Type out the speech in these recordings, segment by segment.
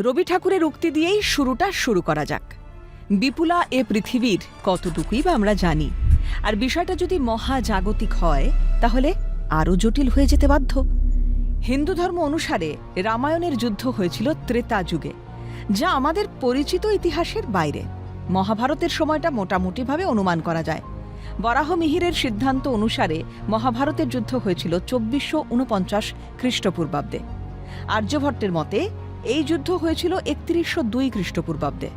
রবি ঠাকুরের উক্তি দিয়েই শুরুটা শুরু করা যাক। বিপুলা এ পৃথিবীর কতটুকুই বা আমরা জানি? আর বিষয়টা যদি মহাজাগতিক হয়, তাহলে আরও জটিল হয়ে যেতে বাধ্য। হিন্দু ধর্ম অনুসারে রামায়ণের যুদ্ধ হয়েছিল ত্রেতা যুগে, যা আমাদের পরিচিত ইতিহাসের বাইরে। মহাভারতের সময়টা মোটামুটিভাবে অনুমান করা যায়। বরাহ মিহিরের সিদ্ধান্ত অনুসারে মহাভারতের যুদ্ধ হয়েছিল চব্বিশশো উনপঞ্চাশ খ্রিস্টপূর্বাব্দে। আর্যভট্টের মতে এই যুদ্ধ হয়েছিল একত্রিশশো দুই খ্রিস্টপূর্বাব্দে।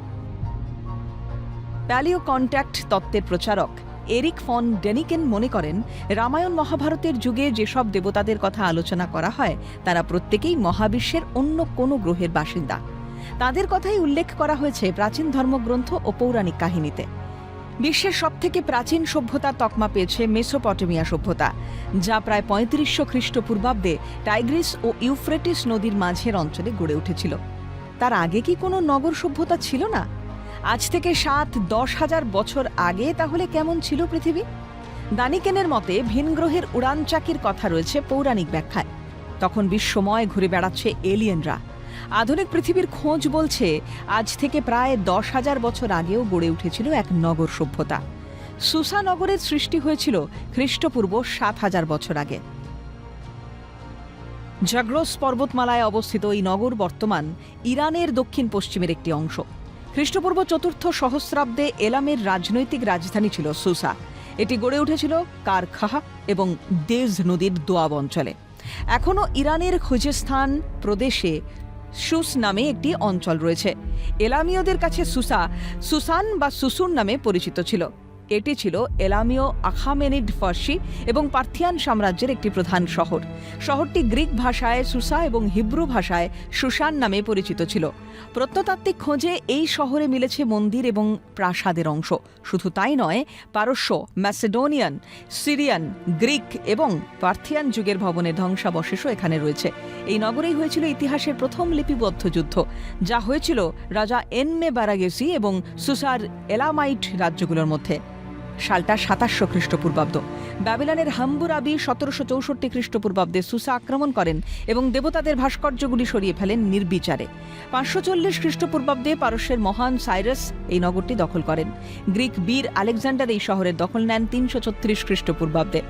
প্যালিও কন্ট্যাক্ট তত্ত্বের প্রচারক এরিক ফন ডেনিকেন মনে করেন, রামায়ণ মহাভারতের যুগে যেসব দেবতাদের কথা আলোচনা করা হয়, তারা প্রত্যেকেই মহাবিশ্বের অন্য কোনো গ্রহের বাসিন্দা। তাদের কথাই উল্লেখ করা হয়েছে প্রাচীন ধর্মগ্রন্থ ও পৌরাণিক কাহিনীতে। বিশ্বের সবথেকে প্রাচীন সভ্যতার তকমা পেয়েছে মেসোপটেমিয়া সভ্যতা, যা প্রায় পঁয়ত্রিশশো খ্রিস্টপূর্বাব্দে টাইগ্রিস ও ইউফ্রেটিস নদীর মাঝের অঞ্চলে গড়ে উঠেছিল। তার আগে কি কোনো নগর সভ্যতা ছিল না? আজ থেকে সাত, দশ হাজার বছর আগে তাহলে কেমন ছিল পৃথিবী? দানিকেনের মতে ভিন গ্রহের উড়ান চাকির কথা রয়েছে পৌরাণিক ব্যাখ্যায়। তখন বিশ্বময় ঘুরে বেড়াচ্ছে এলিয়েনরা। আধুনিক পৃথিবীর খোঁজ বলছে, আজ থেকে প্রায় দশ হাজার বছর আগেও গড়ে উঠেছিল এক নগর সভ্যতা। সুসা নগরের সৃষ্টি হয়েছিল খ্রিস্টপূর্ব সাত হাজার বছর আগে। জাগ্রস পর্বতমালায় অবস্থিত এই নগর বর্তমান ইরানের দক্ষিণ পশ্চিমের একটি অংশ। খ্রিস্টপূর্ব চতুর্থ সহস্রাব্দে এলামের রাজনৈতিক রাজধানী ছিল সুসা। এটি গড়ে উঠেছিল কারখাহা এবং দেজ নদীর দোয়াব অঞ্চলে। এখনও ইরানের খুজেস্তান প্রদেশে সুস নামে একটি অঞ্চল রয়েছে। এলামীয়দের কাছে সুসা সুসান বা সুসুর নামে পরিচিত ছিল। এটি ছিল এলামীয় আখামেনিড ফার্সি এবং পার্থিয়ান সাম্রাজ্যের একটি প্রধান শহর। শহরটি গ্রিক ভাষায় সুসা এবং হিব্রু ভাষায় সুসান নামে পরিচিত ছিল। প্রত্নতাত্ত্বিক খোঁজে এই শহরে মিলেছে মন্দির এবং প্রাসাদের অংশ। শুধু তাই নয়, পারস্য, ম্যাসেডোনিয়ান, সিরিয়ান, গ্রিক এবং পার্থিয়ান যুগের ভবনের ধ্বংসাবশেষও এখানে রয়েছে। এই নগরেই হয়েছিল ইতিহাসের প্রথম লিপিবদ্ধ যুদ্ধ, যা হয়েছিল রাজা এনমে বারাগেসি এবং সুসার এলামাইট রাজ্যগুলোর মধ্যে। সালটা সাতাশশো খ্রিস্টপূর্বাব্দ। ব্যাবিলনের হাম্বুরাবি সতেরোশো চৌষট্টি খ্রিস্টপূর্বাব্দে সুসা আক্রমণ করেন এবং দেবতাদের ভাস্কর্যগুলি সরিয়ে ফেলেন নির্বিচারে। পাঁচশো চল্লিশ খ্রিস্টপূর্বাব্দে পারস্যের মহান সাইরাস এই নগরটি দখল করেন। গ্রিক বীর আলেকজান্ডার এই শহরের দখল নেন তিনশো ছত্রিশ খ্রিস্টপূর্বাব্দে।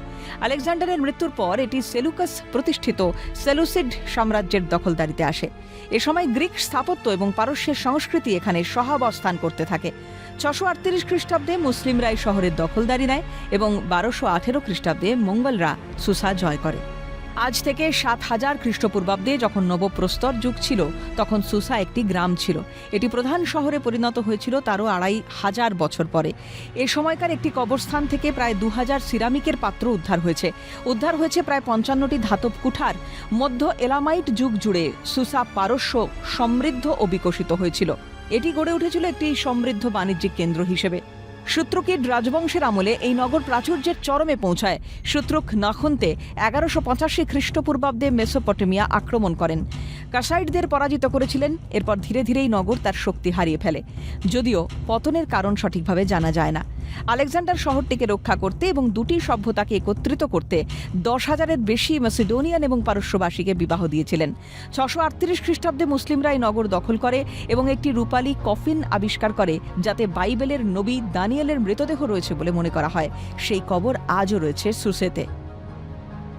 আলেকজান্ডারের মৃত্যুর পর এটি সেলুকাস প্রতিষ্ঠিত সেলুসিড সাম্রাজ্যের দখলদারিতে আসে। এ সময় গ্রিক স্থাপত্য এবং পারস্যের সংস্কৃতি এখানে সহাবস্থান করতে থাকে। ছশো আটত্রিশ খ্রিস্টাব্দে মুসলিমরাই শহরের দখলদারি নেয় এবং বারোশো আঠেরো খ্রিস্টাব্দে মঙ্গলরা সুসা জয় করে। আজ থেকে সাত হাজার খ্রিস্টপূর্বাব্দে যখন নবপ্রস্তর যুগ ছিল, তখন সুসা একটি গ্রাম ছিল। এটি প্রধান শহরে পরিণত হয়েছিল তারও আড়াই হাজার বছর পরে। এ সময়কার একটি কবরস্থান থেকে প্রায় দু হাজার সিরামিকের পাত্র উদ্ধার হয়েছে। উদ্ধার হয়েছে প্রায় পঞ্চান্নটি ধাতব কুঠার। মধ্য এলামাইট যুগ জুড়ে সুসা পারস্য সমৃদ্ধ ও বিকশিত হয়েছিল। এটি গড়ে উঠেছিল একটি সমৃদ্ধ বাণিজ্যিক কেন্দ্র হিসেবে। শত্রুকিড রাজবংশের আমলে এই নগর প্রাচুর্যের চরমে পৌঁছায়। শত্রুক নাখন্তে এগারোশো পঁচাশি খ্রিস্টপূর্বাব্দে মেসোপটেমিয়া আক্রমণ করেন। কাসাইডদের পরাজিত করেছিলেন, এরপর ধীরে ধীরেই নগর তার শক্তি হারিয়ে ফেলে। যদিও পতনের কারণ সঠিকভাবে জানা যায় না। আলেকজান্ডার শহরটিকে রক্ষা করতে এবং দুটি সভ্যতাকে একত্রিত করতে দশ হাজারের বেশি মেসিডোনিয়ান এবং পারস্যবাসীকে বিবাহ দিয়েছিলেন। ছশো আটত্রিশ খ্রিস্টাব্দে মুসলিমরা এই নগর দখল করে এবং একটি রূপালী কফিন আবিষ্কার করে, যাতে বাইবেলের নবী দানিয়েলের মৃতদেহ রয়েছে বলে মনে করা হয়। সেই কবর আজও রয়েছে সুসেতে।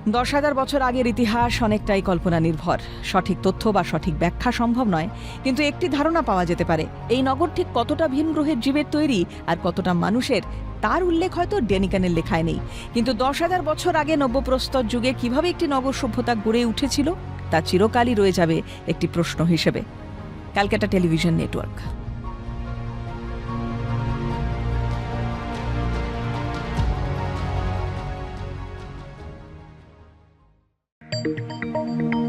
দশ হাজার বছর আগের ইতিহাস অনেকটাই কল্পনা নির্ভর সঠিক তথ্য বা সঠিক ব্যাখ্যা সম্ভব নয়, কিন্তু একটি ধারণা পাওয়া যেতে পারে। এই নগর ঠিক কতটা ভিন গ্রহের জীবের তৈরি আর কতটা মানুষের, তার উল্লেখ হয়তো ডেনিকানের লেখায় নেই। কিন্তু দশ হাজার বছর আগে নব্যপ্রস্তর যুগে কীভাবে একটি নগর সভ্যতা গড়ে উঠেছিল, তা চিরকালই রয়ে যাবে একটি প্রশ্ন হিসেবে। Calcutta television network. Música